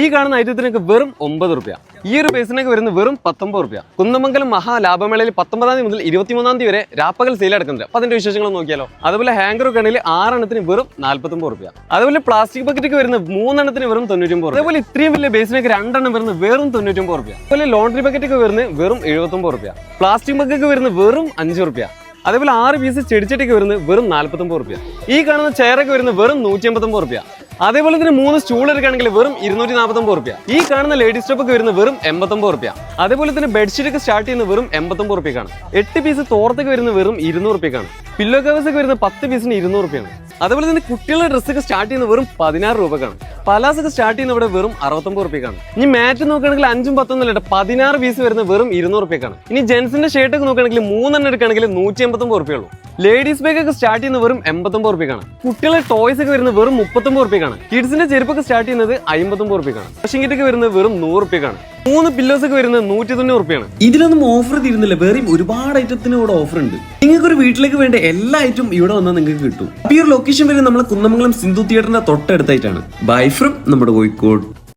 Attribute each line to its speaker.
Speaker 1: ഈ കാണുന്ന ഐറ്റത്തിനൊക്കെ വെറും ഒമ്പത് റുപ്യ. ഈ ഒരു ബേസിനൊക്കെ വരുന്നത് വെറും പത്തൊമ്പത് റുപ്യ. കുന്നമംഗലം മഹാലാഭമേളയിൽ പത്തൊമ്പതാം തീയതി മുതൽ ഇരുപത്തിമൂന്നാം തീയതി വരെ രാപ്പകൽ സെയിൽ നടക്കുന്നുണ്ട്. അപ്പൊ അതിന്റെ വിശേഷങ്ങൾ നോക്കിയാലോ? അതുപോലെ ഹാങ്കർ ഒക്കെ ആണെങ്കിൽ ആറെണ്ണത്തിന് വെറും നാല്പത്തൊമ്പത് റുപ്യ. അതുപോലെ പ്ലാസ്റ്റിക് ബക്കറ്റ് വരുന്ന മൂന്നെണ്ണത്തിന് വെറും തൊണ്ണൂറ്റൊമ്പത് റുപ്യ. അതുപോലെ ഇത്രയും വലിയ ബേസിനൊക്കെ രണ്ടെണ്ണം വരുന്നത് വെറും തൊണ്ണൂറ്റൊമ്പത് റുപ്യ. അതുപോലെ ലോണ്ടറി ബക്കറ്റ് ഒക്കെ വരുന്നത് വെറും എഴുപത്തൊമ്പത് റുപ്യ. പ്ലാസ്റ്റിക് ബക്കറ്റ് വരുന്നത് വെറും അഞ്ച് റുപ്യ. അതേപോലെ ആറ് പീസ് ചെടിച്ചട്ടിക്ക് വരുന്നത് വെറും നാല്പത്തൊമ്പത് റുപ്യ. ഈ കാണുന്ന ചെയറൊക്കെ വരുന്നത് വെറും നൂറ്റി അമ്പത്തൊമ്പത് റുപ്യ. അതേപോലെ തന്നെ മൂന്ന് സ്റ്റൂൾ എടുക്കുകയാണെങ്കിൽ വെറും ഇരുന്നൂറ്റി നാൽപ്പത്തൊമ്പത് റുപ്യ. ഈ കാണുന്ന ലേഡീസ് സ്റ്റോപ്പ് വരുന്ന വെറും എൺപത്തൊമ്പത് റുപ്യ. അതേപോലെ തന്നെ ബെഡ്ഷീറ്റ് ഒക്കെ സ്റ്റാർട്ട് ചെയ്യുന്ന വെറും എൺപത്തൊമ്പത് റുപ്യക്കാണ്. എട്ട് പീസ് തോർത്തൊക്കെ വരുന്ന വെറും ഇരുന്നൂറ് റുപ്യക്കാണ്. പില്ലോ കവേഴ്സ് ഒക്കെ വരുന്ന പത്ത് പീസിന് ഇരുന്നൂറ് റുപ്യാണ് അതേപോലെ തന്നെ കുട്ടികളുടെ ഡ്രസ്സൊക്കെ സ്റ്റാർട്ട് ചെയ്യുന്ന വെറും പതിനാറ് രൂപക്കാണ്. പലാസ് ഒക്കെ സ്റ്റാർട്ട് ചെയ്യുന്ന ഇവിടെ വെറും അറുപത്തൊമ്പത് റുപ്യക്കാണ്. ഇനി മാറ്റ് നോക്കുകയാണെങ്കിൽ അഞ്ചും പത്തും അല്ല പതിനാറ് പീസ് വരുന്ന വെറും ഇരുന്നൂറ് റുപ്യക്കാണ്. ഇനി ജെൻസിന്റെ ഷർട്ട് ഒക്കെ നോക്കുകയാണെങ്കിൽ മൂന്നെണ്ണം എടുക്കുകയാണെങ്കിൽ നൂറ്റി എൺപത്തൊമ്പത് റുപ്യുള്ളൂ ലേഡീസ് ബാഗ് ഒക്കെ സ്റ്റാർട്ട് ചെയ്യുന്നത് വെറും എൺപത്തൊമ്പത് റുപ്യക്കാണ്. കുട്ടികളുടെ ടോയ്സ് ഒക്കെ വരുന്നത് വെറും മുപ്പത്തൊമ്പത് റുപ്യക്കാണ്. കിഡ്സിന്റെ ചെരുപ്പൊക്കെ സ്റ്റാർട്ട് ചെയ്യുന്നത് അമ്പത്തൊമ്പത് റുപ്യക്കാണ്. വാഷിംഗ് ഒക്കെ വരുന്നത് വെറും നൂറ് റുപ്യക്കാണ്. മൂന്ന് പില്ലോസ് ഒക്കെ വരുന്നത് നൂറ്റി തൊണ്ണൂറ് റുപ്യാണ്
Speaker 2: ഇതിലൊന്നും ഓഫർ തീരുന്നില്ല. വേറെയും ഒരുപാട് ഐറ്റത്തിന് ഇവിടെ ഓഫർ ഉണ്ട്. നിങ്ങൾക്ക് ഒരു വീട്ടിലേക്ക് വേണ്ട എല്ലാ ഐറ്റം ഇവിടെ വന്നാൽ നിങ്ങൾക്ക് കിട്ടും. ഈ ഒരു ലൊക്കേഷൻ വരെ നമ്മളെ കുന്നമംഗലം സിന്ധു തിയേറ്ററിന്റെ തൊട്ടടുത്തായിട്ടാണ്. ബൈ ഫ്രം നമ്മുടെ കോഴിക്കോട്.